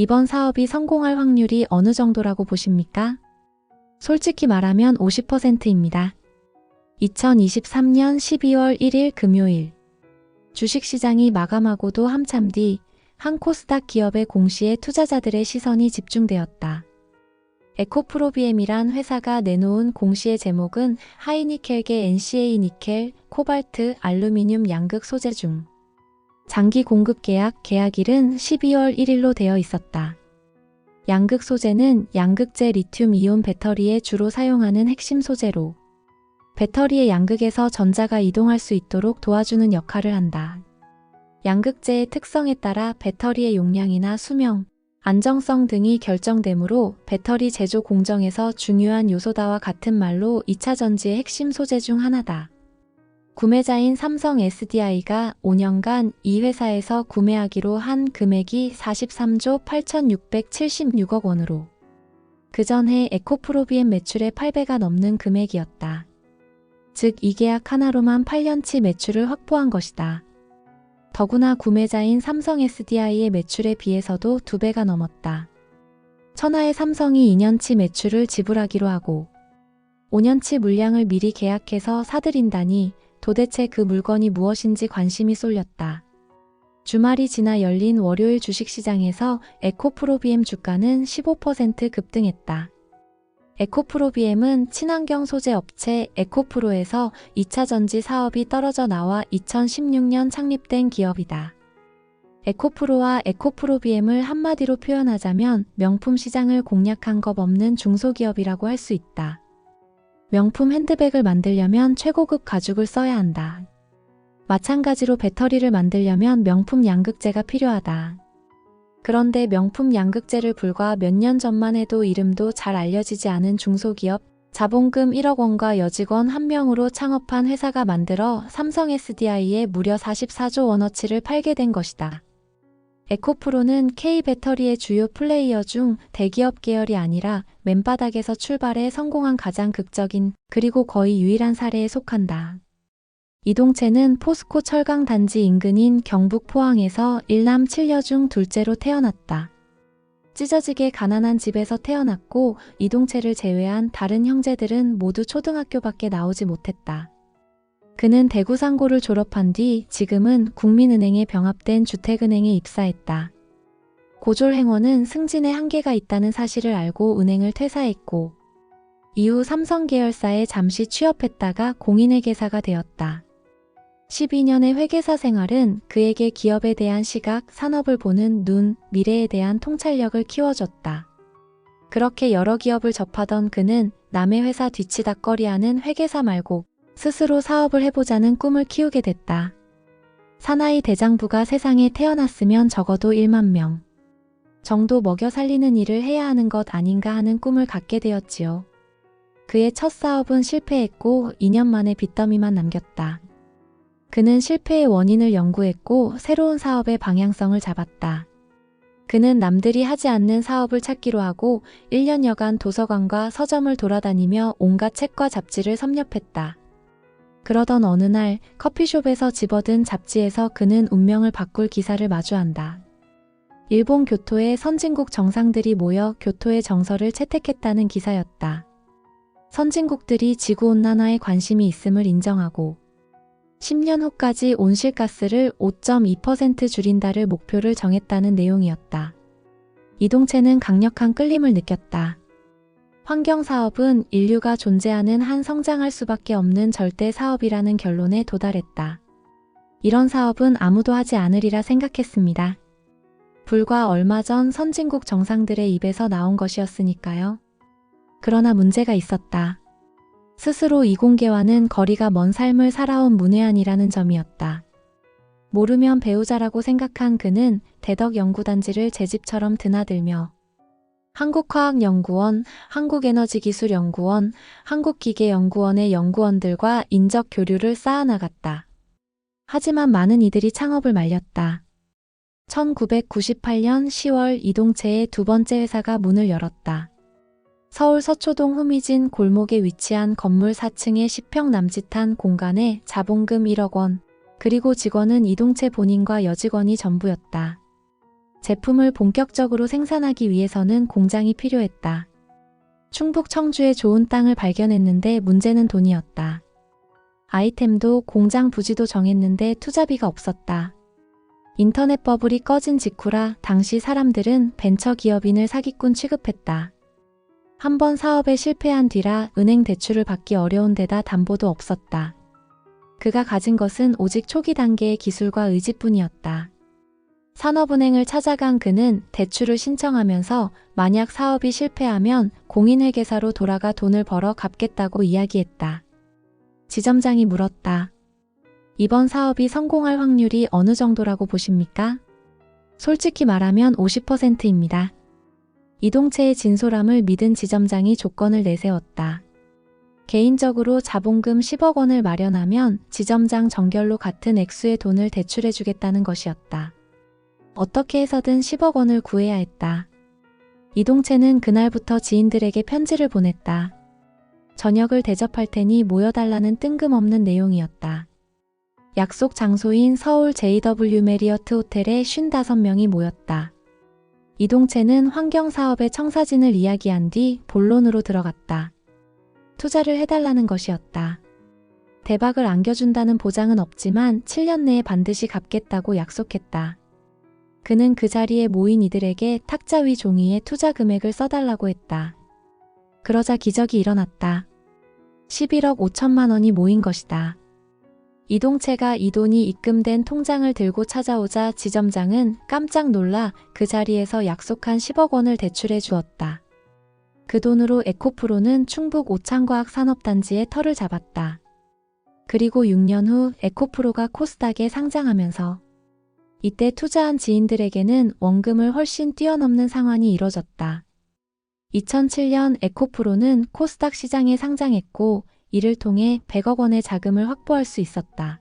이번 사업이 성공할 확률이 어느 정도라고 보십니까? 솔직히 말하면 50%입니다. 2023년 12월 1일 금요일. 주식시장이 마감하고도 한참 뒤 한 코스닥 기업의 공시에 투자자들의 시선이 집중되었다. 에코프로비엠이란 회사가 내놓은 공시의 제목은 하이니켈계 NCA 니켈, 코발트, 알루미늄 양극 소재 중 장기 공급 계약 계약일은 12월 1일로 되어 있었다. 양극 소재는 양극재 리튬 이온 배터리에 주로 사용하는 핵심 소재로 배터리의 양극에서 전자가 이동할 수 있도록 도와주는 역할을 한다. 양극재의 특성에 따라 배터리의 용량이나 수명, 안정성 등이 결정되므로 배터리 제조 공정에서 중요한 요소다와 같은 말로 2차 전지의 핵심 소재 중 하나다. 구매자인 삼성 SDI가 5년간 이 회사에서 구매하기로 한 금액이 43조 8,676억 원으로 그 전해 에코프로비엠 매출의 8배가 넘는 금액이었다. 즉, 이 계약 하나로만 8년치 매출을 확보한 것이다. 더구나 구매자인 삼성 SDI의 매출에 비해서도 2배가 넘었다. 천하의 삼성이 2년치 매출을 지불하기로 하고 5년치 물량을 미리 계약해서 사들인다니 도대체 그 물건이 무엇인지 관심이 쏠렸다. 주말이 지나 열린 월요일 주식시장에서 에코프로비엠 주가는 15% 급등했다. 에코프로비엠은 친환경 소재 업체 에코프로에서 2차 전지 사업이 떨어져 나와 2016년 창립된 기업이다. 에코프로와 에코프로비엠을 한마디로 표현하자면 명품 시장을 공략한 것 없는 중소기업이라고 할 수 있다. 명품 핸드백을 만들려면 최고급 가죽을 써야 한다. 마찬가지로 배터리를 만들려면 명품 양극재가 필요하다. 그런데 명품 양극재를 불과 몇 년 전만 해도 이름도 잘 알려지지 않은 중소기업, 자본금 1억 원과 여직원 1명으로 창업한 회사가 만들어 삼성 SDI에 무려 44조 원어치를 팔게 된 것이다. 에코프로는 K배터리의 주요 플레이어 중 대기업 계열이 아니라 맨바닥에서 출발해 성공한 가장 극적인 그리고 거의 유일한 사례에 속한다. 이동채는 포스코 철강 단지 인근인 경북 포항에서 일남 7녀 중 둘째로 태어났다. 찢어지게 가난한 집에서 태어났고 이동채를 제외한 다른 형제들은 모두 초등학교밖에 나오지 못했다. 그는 대구 상고를 졸업한 뒤 지금은 국민은행에 병합된 주택은행에 입사했다. 고졸 행원은 승진의 한계가 있다는 사실을 알고 은행을 퇴사했고 이후 삼성 계열사에 잠시 취업했다가 공인회 계사가 되었다. 12년의 회계사 생활은 그에게 기업에 대한 시각, 산업을 보는 눈, 미래에 대한 통찰력을 키워줬다. 그렇게 여러 기업을 접하던 그는 남의 회사 뒤치다꺼리하는 회계사 말고 스스로 사업을 해보자는 꿈을 키우게 됐다. 사나이 대장부가 세상에 태어났으면 적어도 1만 명 정도 먹여 살리는 일을 해야 하는 것 아닌가 하는 꿈을 갖게 되었지요. 그의 첫 사업은 실패했고 2년 만에 빚더미만 남겼다. 그는 실패의 원인을 연구했고 새로운 사업의 방향성을 잡았다. 그는 남들이 하지 않는 사업을 찾기로 하고 1년여간 도서관과 서점을 돌아다니며 온갖 책과 잡지를 섭렵했다. 그러던 어느 날 커피숍에서 집어든 잡지에서 그는 운명을 바꿀 기사를 마주한다. 일본 교토의 선진국 정상들이 모여 교토의 정서를 채택했다는 기사였다. 선진국들이 지구온난화에 관심이 있음을 인정하고 10년 후까지 온실가스를 5.2% 줄인다를 목표를 정했다는 내용이었다. 이동채는 강력한 끌림을 느꼈다. 환경 사업은 인류가 존재하는 한 성장할 수밖에 없는 절대 사업이라는 결론에 도달했다. 이런 사업은 아무도 하지 않으리라 생각했습니다. 불과 얼마 전 선진국 정상들의 입에서 나온 것이었으니까요. 그러나 문제가 있었다. 스스로 이공계와는 거리가 먼 삶을 살아온 문외한이라는 점이었다. 모르면 배우자라고 생각한 그는 대덕 연구단지를 제 집처럼 드나들며 한국화학연구원, 한국에너지기술연구원, 한국기계연구원의 연구원들과 인적 교류를 쌓아나갔다. 하지만 많은 이들이 창업을 말렸다. 1998년 10월 이동채의 두 번째 회사가 문을 열었다. 서울 서초동 후미진 골목에 위치한 건물 4층의 10평 남짓한 공간에 자본금 1억 원, 그리고 직원은 이동채 본인과 여직원이 전부였다. 제품을 본격적으로 생산하기 위해서는 공장이 필요했다. 충북 청주에 좋은 땅을 발견했는데 문제는 돈이었다. 아이템도 공장 부지도 정했는데 투자비가 없었다. 인터넷 버블이 꺼진 직후라 당시 사람들은 벤처 기업인을 사기꾼 취급했다. 한 번 사업에 실패한 뒤라 은행 대출을 받기 어려운 데다 담보도 없었다. 그가 가진 것은 오직 초기 단계의 기술과 의지뿐이었다. 산업은행을 찾아간 그는 대출을 신청하면서 만약 사업이 실패하면 공인회계사로 돌아가 돈을 벌어 갚겠다고 이야기했다. 지점장이 물었다. 이번 사업이 성공할 확률이 어느 정도라고 보십니까? 솔직히 말하면 50%입니다. 이동채의 진솔함을 믿은 지점장이 조건을 내세웠다. 개인적으로 자본금 10억 원을 마련하면 지점장 정결로 같은 액수의 돈을 대출해주겠다는 것이었다. 어떻게 해서든 10억 원을 구해야 했다. 이동채는 그날부터 지인들에게 편지를 보냈다. 저녁을 대접할 테니 모여달라는 뜬금없는 내용이었다. 약속 장소인 서울 JW 메리어트 호텔에 55명이 모였다. 이동채는 환경사업의 청사진을 이야기한 뒤 본론으로 들어갔다. 투자를 해달라는 것이었다. 대박을 안겨준다는 보장은 없지만 7년 내에 반드시 갚겠다고 약속했다. 그는 그 자리에 모인 이들에게 탁자 위 종이에 투자 금액을 써달라고 했다. 그러자 기적이 일어났다. 11억 5천만 원이 모인 것이다. 이동채가 이 돈이 입금된 통장을 들고 찾아오자 지점장은 깜짝 놀라 그 자리에서 약속한 10억 원을 대출해 주었다. 그 돈으로 에코프로는 충북 오창과학 산업단지에 터를 잡았다. 그리고 6년 후 에코프로가 코스닥에 상장하면서 이때 투자한 지인들에게는 원금을 훨씬 뛰어넘는 상환이 이뤄졌다. 2007년 에코프로는 코스닥 시장에 상장했고 이를 통해 100억 원의 자금을 확보할 수 있었다.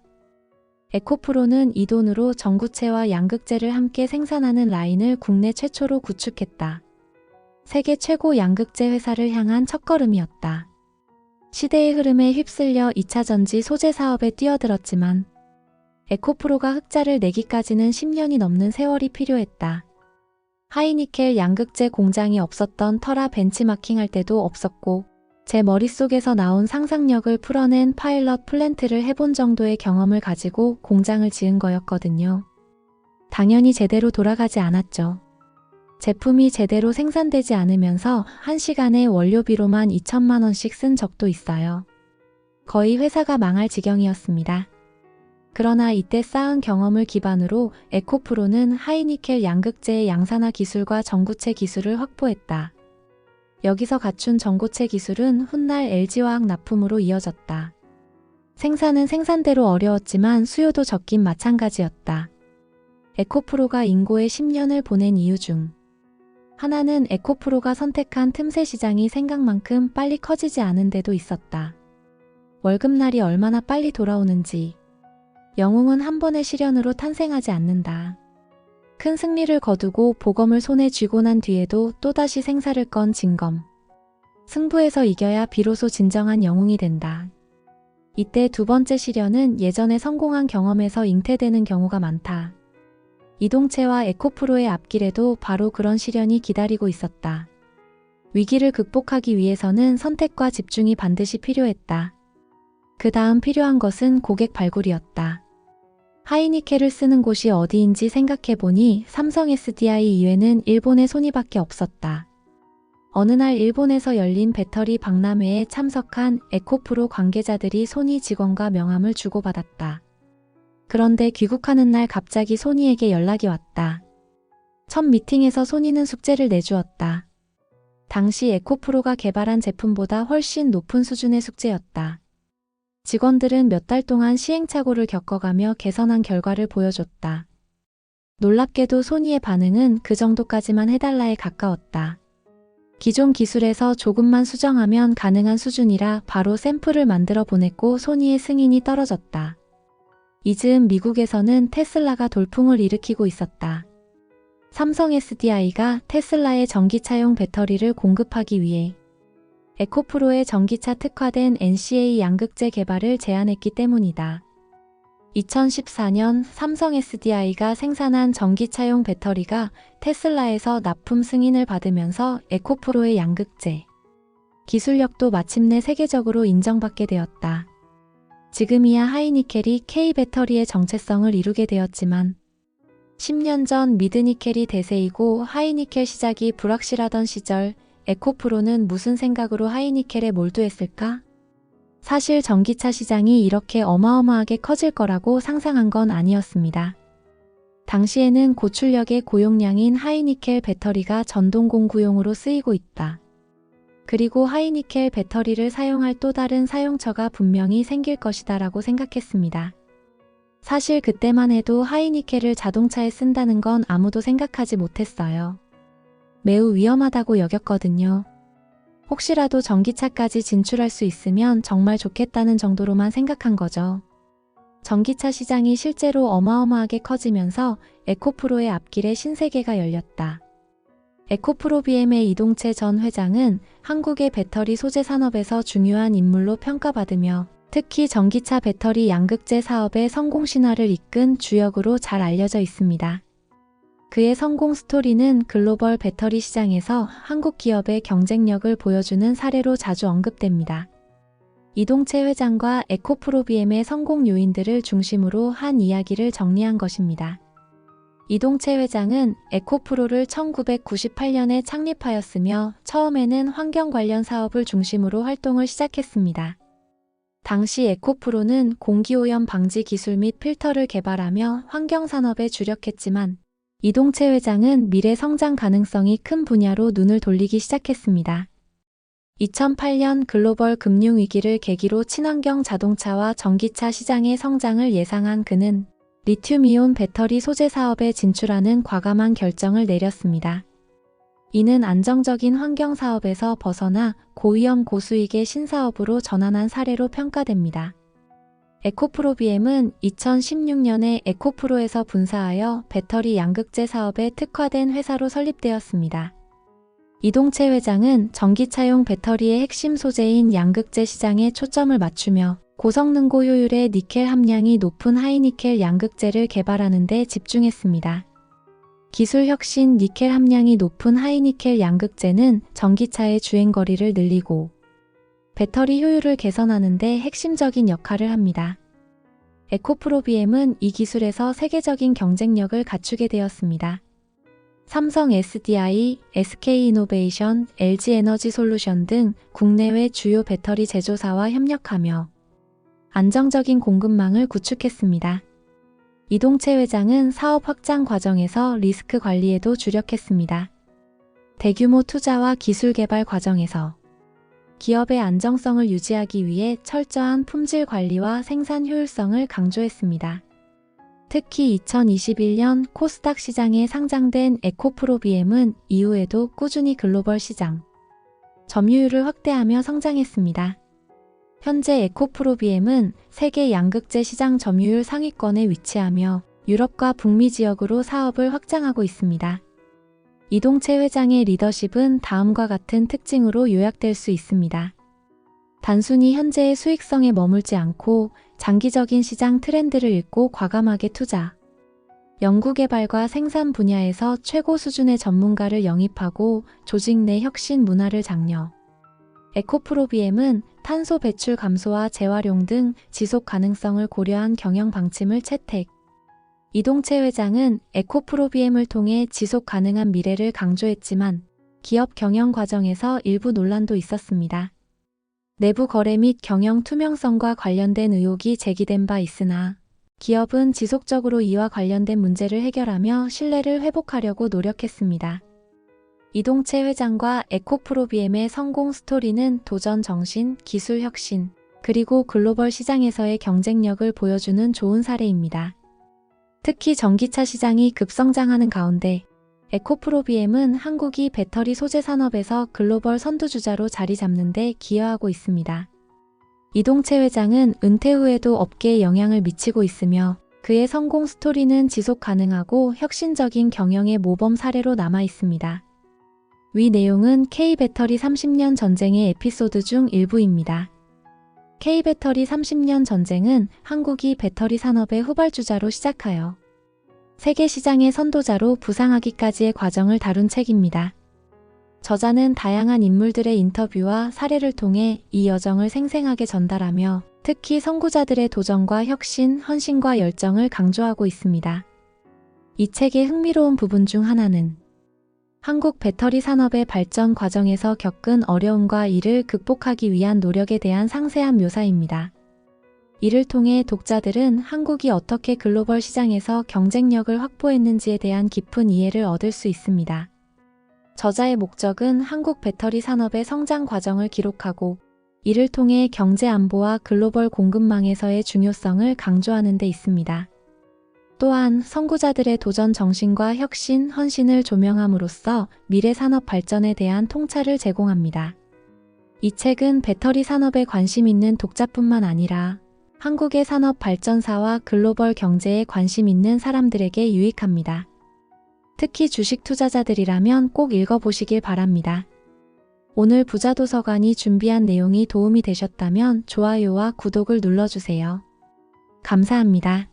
에코프로는 이 돈으로 전구체와 양극재를 함께 생산하는 라인을 국내 최초로 구축했다. 세계 최고 양극재 회사를 향한 첫걸음이었다. 시대의 흐름에 휩쓸려 2차 전지 소재 사업에 뛰어들었지만 에코프로가 흑자를 내기까지는 10년이 넘는 세월이 필요했다. 하이니켈 양극재 공장이 없었던 터라 벤치마킹 할 때도 없었고 제 머릿속에서 나온 상상력을 풀어낸 파일럿 플랜트를 해본 정도의 경험을 가지고 공장을 지은 거였거든요. 당연히 제대로 돌아가지 않았죠. 제품이 제대로 생산되지 않으면서 한 시간에 원료비로만 2천만 원씩 쓴 적도 있어요. 거의 회사가 망할 지경이었습니다. 그러나 이때 쌓은 경험을 기반으로 에코프로는 하이니켈 양극재의 양산화 기술과 전구체 기술을 확보했다. 여기서 갖춘 전고체 기술은 훗날 LG화학 납품으로 이어졌다. 생산은 생산대로 어려웠지만 수요도 적긴 마찬가지였다. 에코프로가 인고에 10년을 보낸 이유 중 하나는 에코프로가 선택한 틈새 시장이 생각만큼 빨리 커지지 않은 데도 있었다. 월급날이 얼마나 빨리 돌아오는지 영웅은 한 번의 시련으로 탄생하지 않는다. 큰 승리를 거두고 보검을 손에 쥐고 난 뒤에도 또다시 생사를 건 진검. 승부에서 이겨야 비로소 진정한 영웅이 된다. 이때 두 번째 시련은 예전에 성공한 경험에서 잉태되는 경우가 많다. 이동체와 에코프로의 앞길에도 바로 그런 시련이 기다리고 있었다. 위기를 극복하기 위해서는 선택과 집중이 반드시 필요했다. 그 다음 필요한 것은 고객 발굴이었다. 하이니켈을 쓰는 곳이 어디인지 생각해보니 삼성 SDI 이외는 일본의 소니밖에 없었다. 어느 날 일본에서 열린 배터리 박람회에 참석한 에코프로 관계자들이 소니 직원과 명함을 주고받았다. 그런데 귀국하는 날 갑자기 소니에게 연락이 왔다. 첫 미팅에서 소니는 숙제를 내주었다. 당시 에코프로가 개발한 제품보다 훨씬 높은 수준의 숙제였다. 직원들은 몇 달 동안 시행착오를 겪어가며 개선한 결과를 보여줬다. 놀랍게도 소니의 반응은 그 정도까지만 해달라에 가까웠다. 기존 기술에서 조금만 수정하면 가능한 수준이라 바로 샘플을 만들어 보냈고 소니의 승인이 떨어졌다. 이 즈음 미국에서는 테슬라가 돌풍을 일으키고 있었다. 삼성 SDI가 테슬라의 전기차용 배터리를 공급하기 위해 에코프로의 전기차 특화된 NCA 양극재 개발을 제안했기 때문이다. 2014년 삼성 SDI가 생산한 전기차용 배터리가 테슬라에서 납품 승인을 받으면서 에코프로의 양극재 기술력도 마침내 세계적으로 인정받게 되었다. 지금이야 하이니켈이 K 배터리의 정체성을 이루게 되었지만 10년 전 미드니켈이 대세이고 하이니켈 시작이 불확실하던 시절 에코프로는 무슨 생각으로 하이니켈에 몰두했을까? 사실 전기차 시장이 이렇게 어마어마하게 커질 거라고 상상한 건 아니었습니다. 당시에는 고출력의 고용량인 하이니켈 배터리가 전동 공구용으로 쓰이고 있다. 그리고 하이니켈 배터리를 사용할 또 다른 사용처가 분명히 생길 것이다 라고 생각했습니다. 사실 그때만 해도 하이니켈을 자동차에 쓴다는 건 아무도 생각하지 못했어요. 매우 위험하다고 여겼거든요. 혹시라도 전기차까지 진출할 수 있으면 정말 좋겠다는 정도로만 생각한 거죠. 전기차 시장이 실제로 어마어마하게 커지면서 에코프로의 앞길에 신세계가 열렸다. 에코프로 BM의 이동채 전 회장은 한국의 배터리 소재 산업에서 중요한 인물로 평가받으며 특히 전기차 배터리 양극재 사업의 성공 신화를 이끈 주역으로 잘 알려져 있습니다. 그의 성공 스토리는 글로벌 배터리 시장에서 한국 기업의 경쟁력을 보여주는 사례로 자주 언급됩니다. 이동채 회장과 에코프로비엠의 성공 요인들을 중심으로 한 이야기를 정리한 것입니다. 이동채 회장은 에코프로를 1998년에 창립하였으며 처음에는 환경 관련 사업을 중심으로 활동을 시작했습니다. 당시 에코프로는 공기오염 방지 기술 및 필터를 개발하며 환경산업에 주력했지만 이동채 회장은 미래 성장 가능성이 큰 분야로 눈을 돌리기 시작했습니다. 2008년 글로벌 금융위기를 계기로 친환경 자동차와 전기차 시장의 성장을 예상한 그는 리튬이온 배터리 소재 사업에 진출하는 과감한 결정을 내렸습니다. 이는 안정적인 환경 사업에서 벗어나 고위험 고수익의 신사업으로 전환한 사례로 평가됩니다. 에코프로비엠은 2016년에 에코프로에서 분사하여 배터리 양극재 사업에 특화된 회사로 설립되었습니다. 이동채 회장은 전기차용 배터리의 핵심 소재인 양극재 시장에 초점을 맞추며 고성능 고효율의 니켈 함량이 높은 하이니켈 양극재를 개발하는 데 집중했습니다. 기술 혁신 니켈 함량이 높은 하이니켈 양극재는 전기차의 주행거리를 늘리고 배터리 효율을 개선하는 데 핵심적인 역할을 합니다. 에코프로비엠은 이 기술에서 세계적인 경쟁력을 갖추게 되었습니다. 삼성 SDI, SK이노베이션, LG에너지솔루션 등 국내외 주요 배터리 제조사와 협력하며 안정적인 공급망을 구축했습니다. 이동채 회장은 사업 확장 과정에서 리스크 관리에도 주력했습니다. 대규모 투자와 기술 개발 과정에서 기업의 안정성을 유지하기 위해 철저한 품질 관리와 생산 효율성을 강조했습니다. 특히 2021년 코스닥 시장에 상장된 에코프로비엠은 이후에도 꾸준히 글로벌 시장 점유율을 확대하며 성장했습니다. 현재 에코프로비엠은 세계 양극재 시장 점유율 상위권에 위치하며 유럽과 북미 지역으로 사업을 확장하고 있습니다. 이동채 회장의 리더십은 다음과 같은 특징으로 요약될 수 있습니다. 단순히 현재의 수익성에 머물지 않고 장기적인 시장 트렌드를 읽고 과감하게 투자. 연구개발과 생산 분야에서 최고 수준의 전문가를 영입하고 조직 내 혁신 문화를 장려. 에코프로비엠은 탄소 배출 감소와 재활용 등 지속 가능성을 고려한 경영 방침을 채택. 이동채 회장은 에코프로비엠을 통해 지속 가능한 미래를 강조했지만 기업 경영 과정에서 일부 논란도 있었습니다. 내부 거래 및 경영 투명성과 관련된 의혹이 제기된 바 있으나 기업은 지속적으로 이와 관련된 문제를 해결하며 신뢰를 회복하려고 노력했습니다. 이동채 회장과 에코프로비엠의 성공 스토리는 도전 정신, 기술 혁신, 그리고 글로벌 시장에서의 경쟁력을 보여주는 좋은 사례입니다. 특히 전기차 시장이 급성장하는 가운데 에코프로비엠은 한국이 배터리 소재 산업에서 글로벌 선두주자로 자리 잡는 데 기여하고 있습니다. 이동채 회장은 은퇴 후에도 업계에 영향을 미치고 있으며 그의 성공 스토리는 지속 가능하고 혁신적인 경영의 모범 사례로 남아 있습니다. 위 내용은 K 배터리 30년 전쟁의 에피소드 중 일부입니다. K배터리 30년 전쟁은 한국이 배터리 산업의 후발주자로 시작하여 세계 시장의 선도자로 부상하기까지의 과정을 다룬 책입니다. 저자는 다양한 인물들의 인터뷰와 사례를 통해 이 여정을 생생하게 전달하며 특히 선구자들의 도전과 혁신, 헌신과 열정을 강조하고 있습니다. 이 책의 흥미로운 부분 중 하나는 한국 배터리 산업의 발전 과정에서 겪은 어려움과 이를 극복하기 위한 노력에 대한 상세한 묘사입니다. 이를 통해 독자들은 한국이 어떻게 글로벌 시장에서 경쟁력을 확보했는지에 대한 깊은 이해를 얻을 수 있습니다. 저자의 목적은 한국 배터리 산업의 성장 과정을 기록하고 이를 통해 경제 안보와 글로벌 공급망에서의 중요성을 강조하는 데 있습니다. 또한 선구자들의 도전 정신과 혁신, 헌신을 조명함으로써 미래 산업 발전에 대한 통찰을 제공합니다. 이 책은 배터리 산업에 관심 있는 독자뿐만 아니라 한국의 산업 발전사와 글로벌 경제에 관심 있는 사람들에게 유익합니다. 특히 주식 투자자들이라면 꼭 읽어보시길 바랍니다. 오늘 부자도서관이 준비한 내용이 도움이 되셨다면 좋아요와 구독을 눌러주세요. 감사합니다.